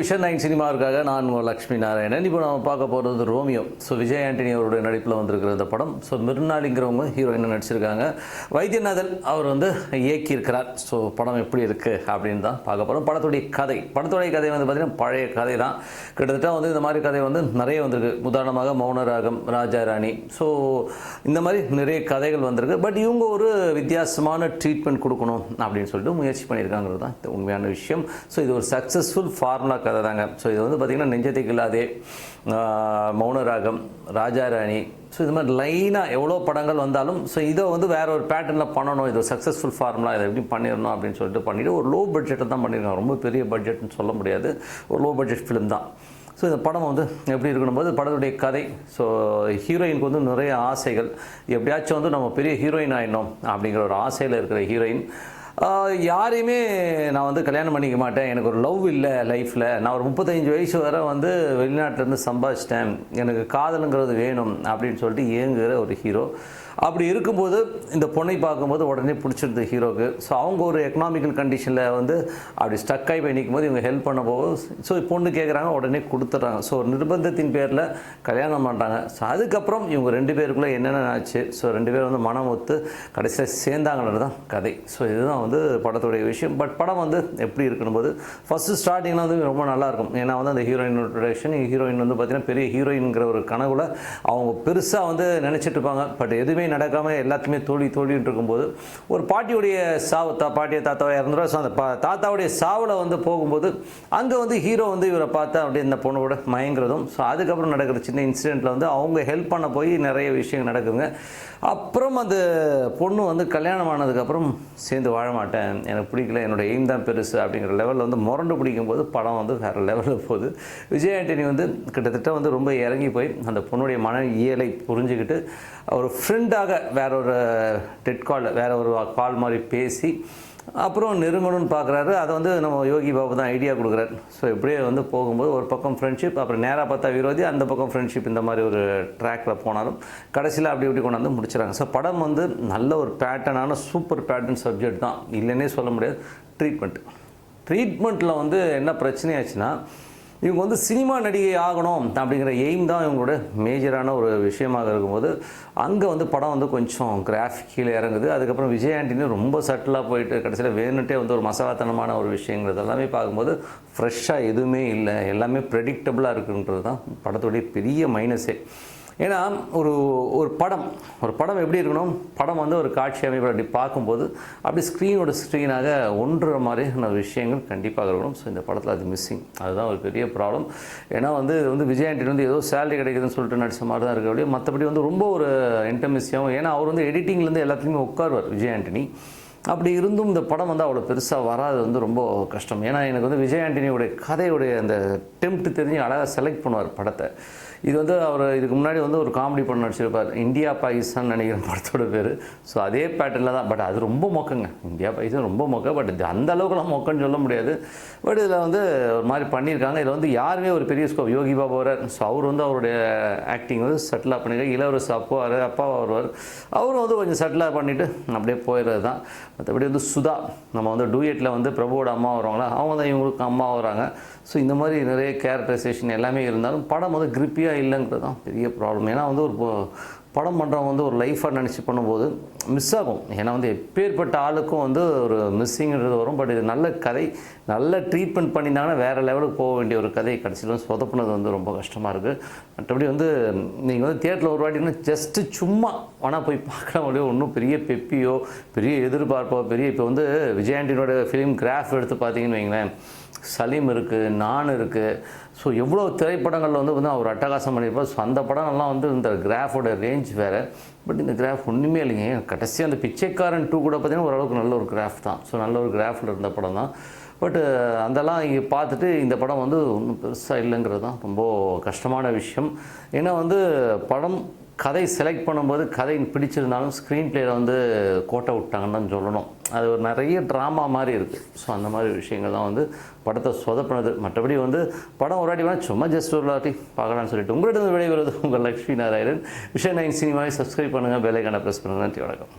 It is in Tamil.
விஷன் நைன் சினிமாவுக்காக நான் லக்ஷ்மி நாராயணன். இப்போ நம்ம பார்க்க போகிறது ரோமியோ. ஸோ விஜய் ஆண்டனி அவருடைய நடிப்பில் வந்திருக்கிற இந்த படம். ஸோ மிருநாளிங்கிறவங்க ஹீரோயின் நடிச்சிருக்காங்க. வைத்தியநாதன் அவர் வந்து இயக்கியிருக்கிறார். ஸோ படம் எப்படி இருக்குது அப்படின்னு தான் பார்க்க போகிறோம் படத்துடைய கதை. படத்துடைய கதை வந்து பார்த்திங்கன்னா பழைய கதை தான். கிட்டத்தட்ட வந்து இந்த மாதிரி கதை வந்து நிறைய வந்திருக்கு. உதாரணமாக மௌனராகம் ராஜா ராணி. ஸோ இந்த மாதிரி நிறைய கதைகள் வந்திருக்கு. பட் இவங்க ஒரு வித்தியாசமான ட்ரீட்மெண்ட் கொடுக்கணும் அப்படின்னு சொல்லிட்டு முயற்சி பண்ணியிருக்காங்கிறது தான் உண்மையான விஷயம். ஸோ இது ஒரு சக்ஸஸ்ஃபுல் ஃபார்முலா கதை தாங்க ஸோ இது வந்து பார்த்திங்கன்னா நெஞ்சத்துக்கு இல்லாதே மௌனராகம் ராஜா ராணி ஸோ இது மாதிரி லைனாக எவ்வளோ படங்கள் வந்தாலும் ஸோ இதை வந்து வேற ஒரு பேட்டர்னில் பண்ணணும். இது சக்ஸஸ்ஃபுல் ஃபார்முலா இதை எப்படி பண்ணிடணும் அப்படின்னு சொல்லிட்டு பண்ணிட்டு ஒரு லோ பட்ஜெட்டில் தான் பண்ணியிருக்காங்க ரொம்ப பெரிய பட்ஜெட்னு சொல்ல முடியாது. ஒரு லோ பட்ஜெட் ஃபிலிம் தான். ஸோ இந்த படம் வந்து எப்படி இருக்கணும் போது படத்துடைய கதை. ஸோ ஹீரோயினுக்கு வந்து நிறைய ஆசைகள். எப்படியாச்சும் வந்து நம்ம பெரிய ஹீரோயின் ஆயிடணும் அப்படிங்கிற ஒரு ஆசையில் இருக்கிற ஹீரோயின் யாரையுமே நான் வந்து கல்யாணம் பண்ணிக்க மாட்டேன். எனக்கு ஒரு லவ் இல்லை லைஃப்பில் நான் ஒரு முப்பத்தஞ்சு வயசு வரை வந்து வெளிநாட்டிலேருந்து சம்பாதிச்சிட்டேன். எனக்கு காதலுங்கிறது வேணும் அப்படின்னு சொல்லிட்டு ஏங்குகிற ஒரு ஹீரோ அப்படி இருக்கும்போது இந்த பொண்ணை பார்க்கும்போது உடனே பிடிச்சிருந்த ஹீரோக்கு ஸோ அவங்க ஒரு எக்கனாமிக்கல் கண்டிஷனில் வந்து அப்படி ஸ்டக் ஆகி போய் நிற்கும் போது இவங்க ஹெல்ப் பண்ண போகும் ஸோ பொண்ணு கேட்குறாங்க உடனே கொடுத்துட்றாங்க. ஸோ ஒரு நிர்பந்தத்தின் பேரில் கல்யாணம் பண்ணுறாங்க ஸோ அதுக்கப்புறம் இவங்க ரெண்டு பேருக்குள்ளே என்னென்ன ஆச்சு? ஸோ ரெண்டு பேரும் வந்து மனம் ஒத்து கடைசியாக சேர்ந்தாங்கன்றது தான் கதை. ஸோ இதுதான் வந்து வந்து படத்துடைய விஷயம். பட் படம் வந்து எப்படி இருக்கும்போது ஃபஸ்ட்டு ஸ்டார்டிங்கில் வந்து ரொம்ப நல்லாயிருக்கும் ஏன்னா வந்து அந்த ஹீரோயின் இன்ட்ரடக்ஷன் ஹீரோயின் வந்து பார்த்தீங்கன்னா பெரிய ஹீரோயின்ங்கிற ஒரு கனவுல அவங்க பெருசாக வந்து நினச்சிட்டு இருப்பாங்க. பட் எதுவுமே நடக்காமல் எல்லாத்தையுமே தோழி தோழின்னு இருக்கும்போது ஒரு பாட்டியுடைய சாவு தா பாட்டியை தாத்தாவை இறந்துடும் ஸோ அந்த பா தாத்தாவுடைய சாவில் வந்து போகும்போது அங்கே வந்து ஹீரோ வந்து இவரை பார்த்தா அப்படியே இந்த பொண்ணோட மயங்குறதும் ஸோ அதுக்கப்புறம் நடக்கிற சின்ன இன்சிடெண்ட்டில் வந்து அவங்க ஹெல்ப் பண்ண போய் நிறைய விஷயங்கள் நடக்குங்க அப்புறம் அந்த பொண்ணு வந்து கல்யாணம் ஆனதுக்கப்புறம் சேர்ந்து வாழ மாட்டேன் எனக்கு பிடிக்கல என்னோட எய்ம் தான் பெருசு அப்படிங்கிற லெவலில் வந்து முரண்டு பிடிக்கும்போது படம் வந்து வேறு லெவலில் போகுது. விஜய் ஆண்டனி வந்து கிட்டத்தட்ட வந்து ரொம்ப இறங்கி போய் அந்த பொண்ணுடைய மன இயலை புரிஞ்சுக்கிட்டு ஒரு ஃப்ரெண்டாக வேற ஒரு uh, டெட் கால் வேற ஒரு கால் மாதிரி பேசி அப்புறம் நெருங்கணும்னு பார்க்குறாரு. அதை வந்து நம்ம யோகி பாபு தான் ஐடியா கொடுக்குறாரு. ஸோ இப்படியே வந்து போகும்போது ஒரு பக்கம் ஃப்ரெண்ட்ஷிப் அப்புறம் நேராக பார்த்தா விரோதி அந்த பக்கம் ஃப்ரெண்ட்ஷிப் இந்த மாதிரி ஒரு ட்ராக்கில் போனாலும் கடைசியில் அப்படி இப்படி கொண்டாந்து முடிச்சுறாங்க. ஸோ படம் வந்து நல்ல ஒரு பேட்டர்னான சூப்பர் பேட்டர்ன் சப்ஜெக்ட் தான். இல்லைன்னே சொல்ல முடியாது. ட்ரீட்மெண்ட் ட்ரீட்மெண்ட்டில் வந்து என்ன பிரச்சனையாச்சுன்னா இவங்க வந்து சினிமா நடிகை ஆகணும் அப்படிங்கிற எய்ம் தான் இவங்களோட மேஜரான ஒரு விஷயமாக இருக்கும்போது அங்கே வந்து படம் வந்து கொஞ்சம் கிராஃபிக் கீழே இறங்குது. அதுக்கப்புறம் விஜய் ஆண்டனி ரொம்ப சட்டிலாக போயிட்டு கடைசியில் வேணுட்டே வந்து ஒரு மசாலாத்தனமான ஒரு விஷயங்கிறது எல்லாமே பார்க்கும்போது ஃப்ரெஷ்ஷாக எதுவுமே இல்லை. எல்லாமே ப்ரெடிக்டபுளாக இருக்குன்றது தான் படத்துடைய பெரிய மைனஸே ஏன்னா ஒரு ஒரு படம் ஒரு படம் எப்படி இருக்கணும்? படம் வந்து ஒரு காட்சி அமைப்பில் அப்படி பார்க்கும்போது அப்படி ஸ்க்ரீனோட ஸ்க்ரீனாக ஒன்றுற மாதிரியான விஷயங்கள் கண்டிப்பாக இருக்கணும். ஸோ இந்த படத்தில் அது மிஸ்ஸிங் அதுதான் ஒரு பெரிய ப்ராப்ளம் ஏன்னா வந்து வந்து விஜய் ஆண்டனி வந்து ஏதோ சேலரி கிடைக்குதுன்னு சொல்லிட்டு நடிச்ச மாதிரி தான் இருக்க. அப்படியே மற்றபடி வந்து ரொம்ப ஒரு இன்டர்மிஸியாகவும் ஏன்னா அவர் வந்து எடிட்டிங்லேருந்து எல்லாத்துலேயுமே உட்காருவார் விஜய் ஆண்டனி அப்படி இருந்தும் இந்த படம் வந்து அவ்வளோ பெருசாக வராது வந்து ரொம்ப கஷ்டம். ஏன்னா எனக்கு வந்து விஜய் ஆண்டனியோடைய கதையுடைய அந்த டெம்ப்ட் தெரிஞ்சு அழகாக செலக்ட் பண்ணுவார் படத்தை. இது வந்து அவர் இதுக்கு முன்னாடி வந்து ஒரு காமெடி படம் நடிச்சிருப்பார். இந்தியா பாகிஸ்தான் நினைக்கிற படத்தோட பேர். ஸோ அதே பேட்டர்னில் தான். பட் அது ரொம்ப மொக்கங்க. இந்தியா பாகிஸ்தான் ரொம்ப மொக்க. பட் இது அந்த அளவுக்குலாம் மொக்கன்னு சொல்ல முடியாது. பட் இதில் வந்து ஒரு மாதிரி பண்ணியிருக்காங்க. இதில் வந்து யாருமே ஒரு பெரிய ஸ்கோப் யோகி பாபு வரார் ஸோ அவர் வந்து அவருடைய ஆக்டிங் வந்து செட்டிலாக பண்ணியிருக்காரு இளவரசு அப்போ வர அப்பா வருவார். அவரும் வந்து கொஞ்சம் செட்டிலாக பண்ணிவிட்டு அப்படியே போயிடுறது தான் மற்றபடி வந்து சுதா நம்ம வந்து டூயட்டில் வந்து பிரபுவோட அம்மா வருவாங்களா அவங்க தான் இவங்களுக்கு அம்மா வராங்க ஸோ இந்த மாதிரி நிறைய கேரக்டரைசேஷன் எல்லாமே இருந்தாலும் படம் வந்து கிரிப்பியாக இல்லைங்கிறது தான் பெரிய ப்ராப்ளம் ஏன்னா வந்து ஒரு படம் பண்ணுறவங்க வந்து ஒரு லைஃபாக நினச்சி பண்ணும்போது மிஸ் ஆகும். ஏன்னா வந்து எப்பேற்பட்ட ஆளுக்கும் வந்து ஒரு மிஸ்ஸிங்கிறது வரும். பட் இது நல்ல கதை நல்ல ட்ரீட்மெண்ட் பண்ணியிருந்தாங்கன்னா வேறு லெவலுக்கு போக வேண்டிய ஒரு கதை கடைசியில் சொதப்புனது வந்து ரொம்ப கஷ்டமாக இருக்குது மற்றபடி வந்து நீங்கள் வந்து தியேட்டரில் ஒரு வாட்டினா ஜஸ்ட்டு சும்மா ஆனால் போய் பார்க்கலாம். முடியும் ஒன்றும் பெரிய பெப்பியோ பெரிய எதிர்பார்ப்போ பெரிய இப்போ வந்து விஜயாண்டினோட ஃபிலிம் கிராஃப் எடுத்து பார்த்தீங்கன்னு வைங்களேன். சலீம் இருக்குது நான் இருக்குது ஸோ எவ்வளோ திரைப்படங்களில் வந்து வந்து அவர் அட்டகாசம் பண்ணியிருப்பார். ஸோ அந்த படங்கள்லாம் வந்து இந்த கிராஃபோட ரேஞ்ச் வேறு. பட் இந்த கிராஃப் ஒன்றுமே இல்லைங்க. கடைசி அந்த பிச்சைக்காரன் டூ கூட பார்த்தீங்கன்னா ஓரளவுக்கு நல்ல ஒரு கிராஃப் தான். ஸோ நல்ல ஒரு கிராஃபில் இருந்த படம் தான். பட்டு அதெல்லாம் இங்கே பார்த்துட்டு இந்த படம் வந்து ஒன்றும் பெருசாக இல்லைங்கிறது தான் ரொம்ப கஷ்டமான விஷயம். ஏன்னா வந்து படம் கதை செலக்ட் பண்ணும்போது கதை பிடிச்சிருந்தாலும் ஸ்க்ரீன் பிளேயில் வந்து கோட்டை விட்டாங்கன்னு தான் சொல்லணும். அது ஒரு நிறைய ட்ராமா மாதிரி இருக்குது ஸோ அந்த மாதிரி விஷயங்கள் தான் வந்து படத்தை சொதப்பினது. மற்றபடி வந்து படம் ஒரு வேணால் சும்மா ஜஸ்ட் ஒரு வாட்டி பார்க்கலாம்னு சொல்லிட்டு உங்களிடம் விடைபெறுவது உங்கள் லக்ஷ்மி நாராயணன். விஷய நைன் சினிமாவை சப்ஸ்கிரைப் பண்ணுங்கள் பெல்லைக்கான ப்ரெஸ் பண்ணுங்கள் நன்றி வணக்கம்.